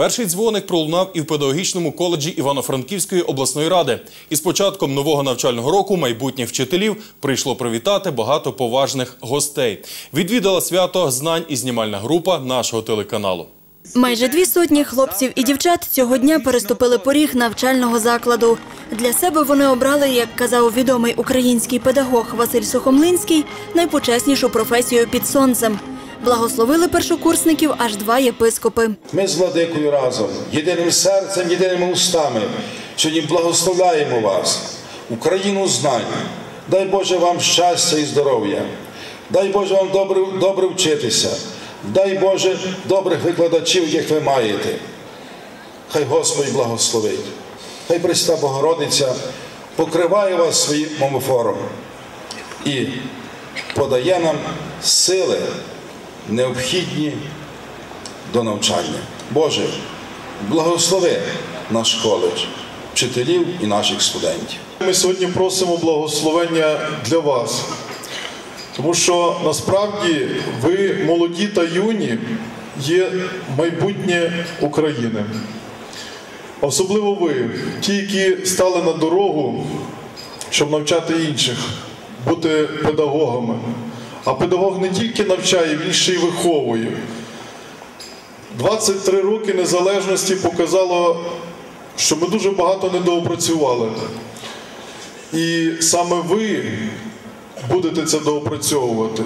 Перший дзвоник пролунав і в педагогічному коледжі Івано-Франківської обласної ради. І з початком нового навчального року майбутніх вчителів прийшло привітати багато поважних гостей. Відвідала свято знань і знімальна група нашого телеканалу. Майже дві сотні хлопців і дівчат цього дня переступили поріг навчального закладу. Для себе вони обрали, як казав відомий український педагог Василь Сухомлинський, найпочеснішу професію під сонцем. Благословили першокурсників аж два єпископи. Ми з владикою разом, єдиним серцем, єдиними устами, сьогодні благословляємо вас, Україну знань. Дай Боже вам щастя і здоров'я. Дай Боже вам добре, добре вчитися. Дай Боже добрих викладачів, яких ви маєте. Хай Господь благословить. Хай Пресвята Богородиця покриває вас своїм омофором і подає нам сили необхідні до навчання. Боже, благослови наш коледж, вчителів і наших студентів. Ми сьогодні просимо благословення для вас, тому що насправді ви молоді та юні є майбутнє України. Особливо ви, ті, які стали на дорогу, щоб навчати інших, бути педагогами. А педагог не тільки навчає, він ще й виховує. 23 роки незалежності показало, що ми дуже багато недоопрацювали. І саме ви будете це доопрацьовувати.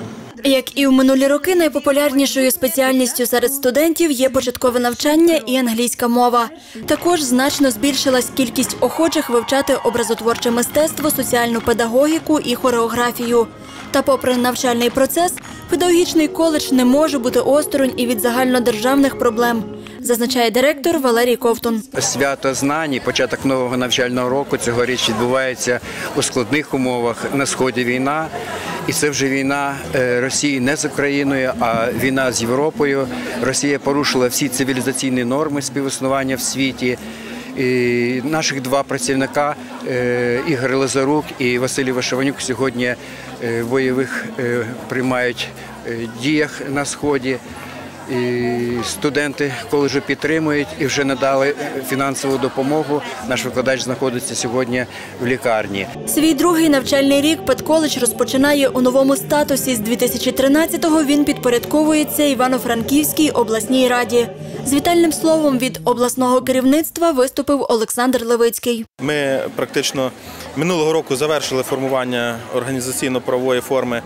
Як і в минулі роки, найпопулярнішою спеціальністю серед студентів є початкове навчання і англійська мова. Також значно збільшилась кількість охочих вивчати образотворче мистецтво, соціальну педагогіку і хореографію. Та, попри навчальний процес, педагогічний коледж не може бути осторонь і від загальнодержавних проблем, зазначає директор Валерій Ковтун. Свято знань і початок нового навчального року цьогоріч відбувається у складних умовах. На сході війна, і це вже війна е, Росії не з Україною, а війна з Європою. Росія порушила всі цивілізаційні норми співіснування в світі. І наших два працівника е, Ігор Лазарук і Василій Вишиванюк сьогодні бойових е, приймають е, діях на сході. І студенти коледжу підтримують і вже надали фінансову допомогу. Наш викладач знаходиться сьогодні в лікарні. Свій другий навчальний рік педколедж розпочинає у новому статусі. З 2013-го він підпорядковується Івано-Франківській обласній раді. З вітальним словом від обласного керівництва виступив Олександр Левицький. Ми практично минулого року завершили формування організаційно-правової форми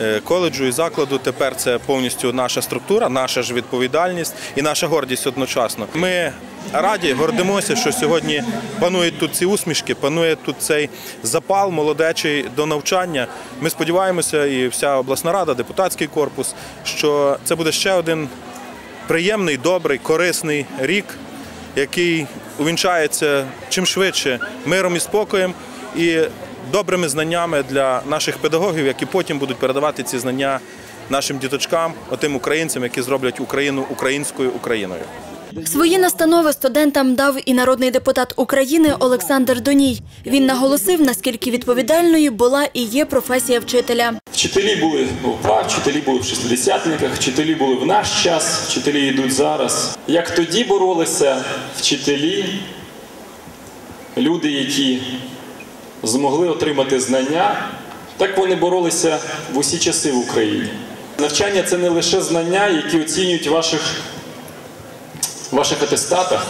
е, коледжу і закладу. Тепер це повністю наша структура, наша ж відповідальність і наша гордість одночасно. Ми раді, гордимося, що сьогодні панують тут ці усмішки, панує тут цей запал молодечий до навчання. Ми сподіваємося, і вся обласна рада, депутатський корпус, що це буде ще один приємний, добрий, корисний рік, який увінчається чим швидше миром і спокоєм і добрими знаннями для наших педагогів, які потім будуть передавати ці знання нашим діточкам, отим українцям, які зроблять Україну українською Україною. Свої настанови студентам дав і народний депутат України Олександр Доній. Він наголосив, наскільки відповідальною була і є професія вчителя. Вчителі були в УПА, вчителі були в шестидесятниках, вчителі були в наш час, вчителі йдуть зараз. Як тоді боролися вчителі, люди, які змогли отримати знання, так вони боролися в усі часи в Україні. Навчання це не лише знання, які оцінюють ваших, в ваших атестатах.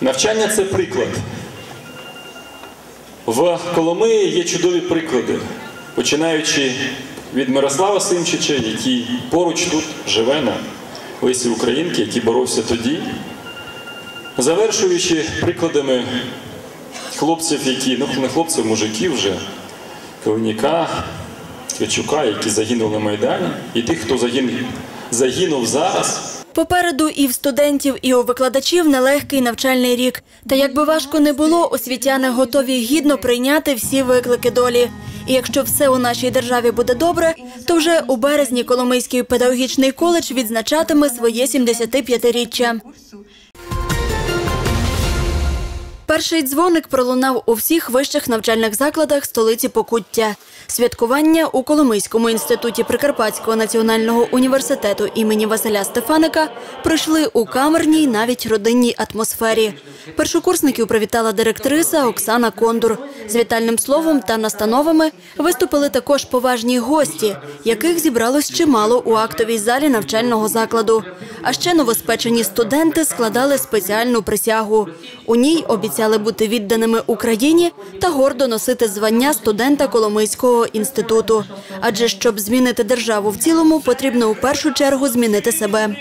Навчання це приклад. В Коломиї є чудові приклади, починаючи від Мирослава Симчича, який поруч тут живе на Лисі Українки, який боровся тоді, завершуючи прикладами хлопців, які, ну не хлопців, мужиків вже, Калиніка, Твячука, які загинули на Майдані, і тих, хто загинув, загинув зараз. Попереду і в студентів, і у викладачів нелегкий навчальний рік. Та як би важко не було, освітяни готові гідно прийняти всі виклики долі. І якщо все у нашій державі буде добре, то вже у березні Коломийський педагогічний коледж відзначатиме своє 75-річчя. Перший дзвоник пролунав у всіх вищих навчальних закладах столиці Покуття. Святкування у Коломийському інституті Прикарпатського національного університету імені Василя Стефаника пройшли у камерній, навіть родинній атмосфері. Першокурсників привітала директриса Оксана Кондур. З вітальним словом та настановами виступили також поважні гості, яких зібралось чимало у актовій залі навчального закладу. А ще новоспечені студенти складали спеціальну присягу. У ній обіцяли бути відданими Україні та гордо носити звання студента Коломийського інституту. Адже щоб змінити державу в цілому, потрібно у першу чергу змінити себе.